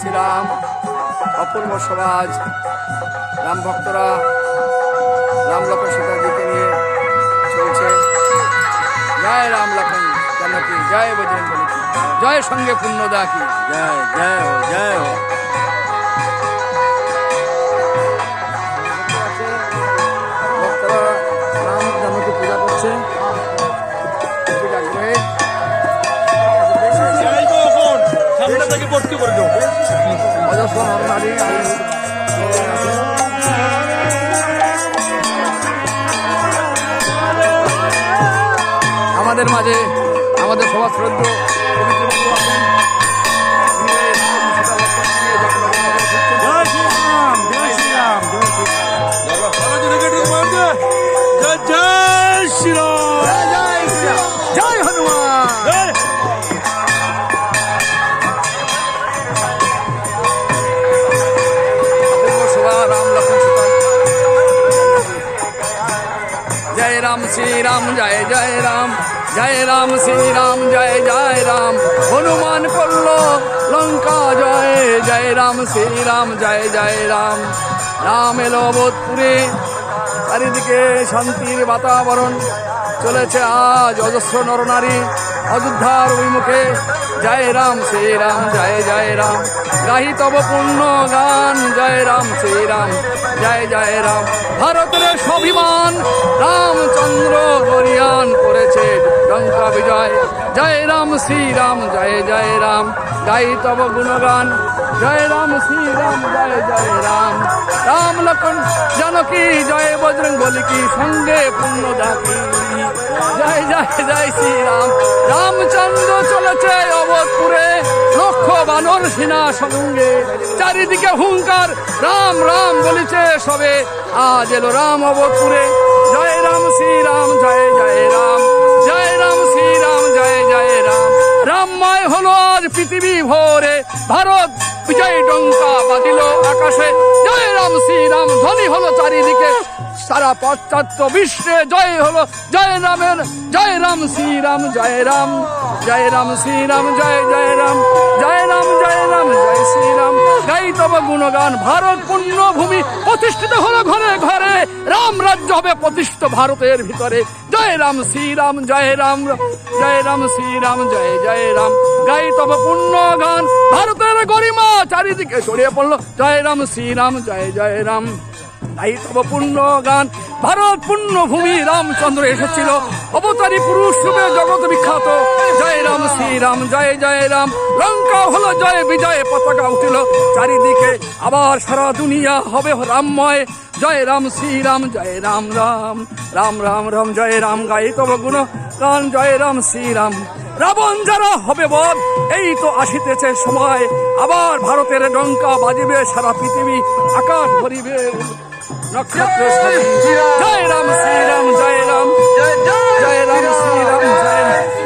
শ্রীরাম, অপূর্ব সমাজ, রাম ভক্তরা, রাম লক্ষণ সীতাজিকে নিয়ে চলছে। জয় রাম লক্ষণ জানকী, জয় বজরঙ্গ। জয় সঙ্গে পুণ্য কি। জয় জয় জয়। সামনে তাকে করে আমাদের মাঝে আমাদের সমাজ পবিত্র জয় রাম শ্রীরাম জয় জয় রাম জয় রাম শ্রীরাম জয় জয় রাম হনুমান করল লঙ্কা জয় জয় রাম শ্রী রাম জয় জয় রাম রাম এলো বোধপুরে, চারিদিকে শান্তির বাতাবরণ। চলেছে আজ অজস্র নরনারী। অযোধ্যার অভিমুখে জয় রাম শ্রী রাম, জয় জয় রাম। গাহি তব পূর্ণ গান, জয় রাম শ্রী রাম, জয় জয় রাম। ভারতের স্বাভিমান রামচন্দ্র বরিয়ান করেছে লঙ্কা বিজয়। জয় রাম শ্রী রাম, জয় জয় রাম। গাই তব গুণগান, জয় রাম শ্রী রাম, জয় জয় রাম। রাম লক্ষণ জানকী, জয়, বজরং বলি কি সঙ্গে পূর্ণ ডাকি জয় জয় জয় শ্রীরাম। রামচন্দ্র চলেছে অবধপুরে। লক্ষ বানর সেনা সঙ্গে। চারিদিকে হুঙ্কার। রাম রাম বলিছে সবে। আজ এলো রাম অবধপুরে। জয় রাম, শ্রীরাম, জয় জয় রাম। রামময় হলো আজ পৃথিবী ভোরে। ভারত বিজয় ডঙ্কা বাজিল আকাশে। জয় রাম শ্রীরাম ধ্বনি হলো চারিদিকে। সারা পাশ্চাত্য বিশ্বে জয় হলো, জয় রামের, জয় রাম শ্রীরাম জয় রাম। জয় রাম শ্রীরাম জয় জয় রাম। জয় রাম জয় রাম, জয় শ্রী রাম। গাই তব গুণগান। ভারত পুণ্যভূমি প্রতিষ্ঠিত হলো ঘরে ঘরে। রাম রাজ্য হবে প্রতিষ্ঠিত ভারতের ভিতরে। জয় রাম শ্রীরাম, জয় রাম জয় রাম শ্রীরাম, জয় জয় রাম। গাই তব পুণ্যগান। ভারতের গরিমা চারিদিকে ছড়িয়ে পড়ল। জয় রাম শ্রীরাম, জয় জয় রাম। তাই গান। ভারত পুণ্য ভূমি রামচন্দ্র এসেছিল। অবতারী পুরুষ রূপে জগৎ বিখ্যাত। জয় রাম শ্রী রাম জয় জয় রাম। লঙ্কা হলো জয়, বিজয় পতাকা উঠিল। চারিদিকে আবার সারা দুনিয়া হবে রামময়। জয় রাম শ্রী রাম জয় রাম রাম। রাম রাম রাম, জয় রাম, গাই গুণ গান। জয় রাম শ্রী রাম রাবণ যারা হবে বধ এই তো আসিতেছে সময়। আবার ভারতের ডঙ্কা বাজিবে সারা পৃথিবী আকাশ ভরিবে। নক্ষত্র জয় রাম। শ্রীরাম জয় রাম। জয় রাম শ্রীরাম জয় রাম।